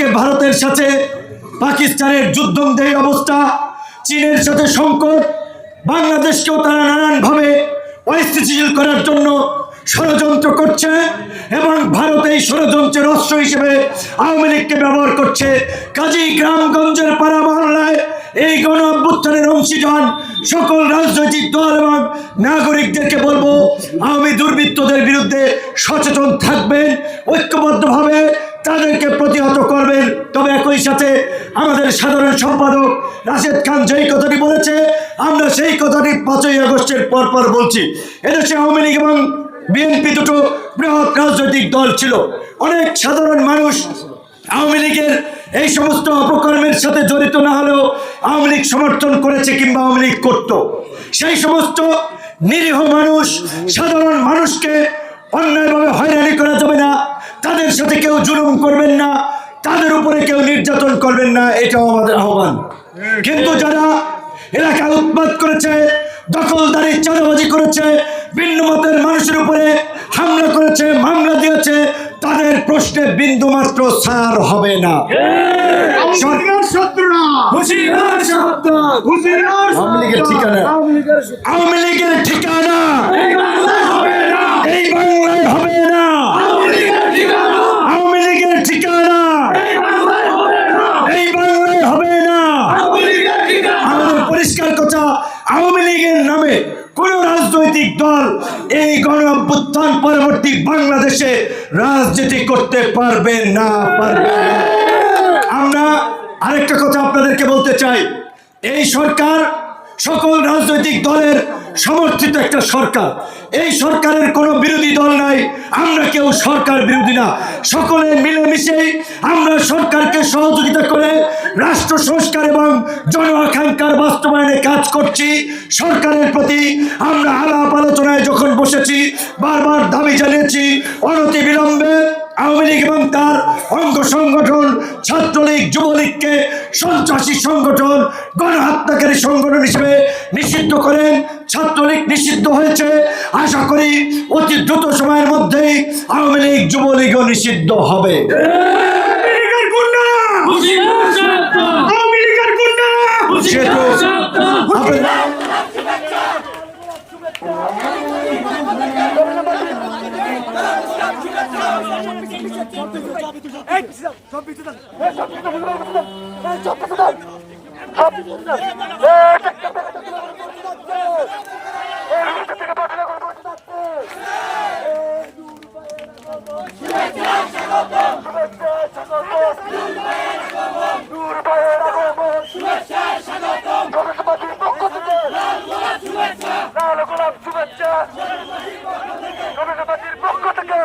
আজকে ভারতের সাথে পাকিস্তানের যুদ্ধ যুদ্ধমদেহী অবস্থা, চীনের সাথে সংকট, বাংলাদেশকেও তারা নানানভাবে অস্থিতিশীল করার জন্য ষড়যন্ত্র করছে এবং ভারত এই ষড়যন্ত্রের অস্ত্র হিসেবে আওয়ামী লীগকে ব্যবহার করছে। কাজী গ্রামগঞ্জের পাড়া মহল্লায় এই গণ অভ্যুত্থানের অংশীদার সকল রাজনৈতিক দল এবং নাগরিকদেরকে বলব, আওয়ামী দুর্বৃত্তদের বিরুদ্ধে সচেতন থাকবেন, ঐক্যবদ্ধভাবে তাদেরকে প্রতিহত করবেন। তবে একই সাথে আমাদের সাধারণ সম্পাদক রাশেদ খান যেই কথাটি বলেছে, আমরা সেই কথাটি পাঁচই আগস্টের পর পর বলছি। এদেশে আওয়ামী লীগ এবং বিএনপি দুটো বৃহৎ রাজনৈতিক দল ছিল। অনেক সাধারণ মানুষ আওয়ামী লীগের এই সমস্ত অপকর্মের সাথে জড়িত না হলেও আওয়ামী লীগ সমর্থন করেছে কিংবা আওয়ামী লীগ করত। সেই সমস্ত নিরীহ মানুষ, সাধারণ মানুষকে অন্যায়ভাবে হয়রানি করা যাবে না তাদের সাথে কেউ জুলুম করবেন না তাদের উপরে কেউ নির্যাতন করবেন না এটাও আমাদের আহ্বান। কিন্তু যারা এলাকা উৎপাদ করেছে দখলদারি চাঁদাবাজি করেছে ভিন্ন মতের মানুষের উপরে হামলা করেছে মামলা দিয়েছে তাদের প্রশ্নে বিন্দু মাত্র সার হবে না। আওয়ামী লীগের ঠিকানা। এই বাংলায় হবে না আওয়ামী লীগের ঠিকানা এই বাংলায় হবে না আমাদের পরিষ্কার কথা, আওয়ামী লীগের নামে কোন রাজনৈতিক দল এই গণ অভ্যুত্থান পরবর্তী বাংলাদেশে রাজনীতি করতে পারবে না, পারবে আমরা আরেকটা কথা আপনাদেরকে বলতে চাই। এই সরকার সকল রাজনৈতিক দলের সমর্থিত একটা সরকার। এই সরকারের কোনো বিরোধী দল নাই, আমরা কেউ সরকার বিরোধী না। সকলে মিলেমিশে আমরা সরকারকে সহযোগিতা করে রাষ্ট্র সংস্কার এবং জন আকাঙ্ক্ষার বাস্তবায়নে কাজ করছি। সরকারের প্রতি আমরা আলাপ আলোচনায় যখন বসেছি, বারবার দাবি জানিয়েছি, অনতি বিলম্বে আওয়ামী লীগ এবং তার অঙ্গ সংগঠন, ছাত্রলীগ, যুবলীগকে সন্ত্রাসী সংগঠন, গণহত্যাকারী সংগঠন হিসেবে নিষিদ্ধ করেন। ছাত্রলীগ নিষিদ্ধ হয়েছে। আশা করি অতি দ্রুত সময়ের মধ্যেই আওয়ামী লীগ, যুবলীগও নিষিদ্ধ হবে। শুভেচ্ছা স্বাগতম শুভেচ্ছা স্বাগতম নূর ভাইয়ের আগমন নূর ভাইয়ের আপনারা পক্ষ থেকে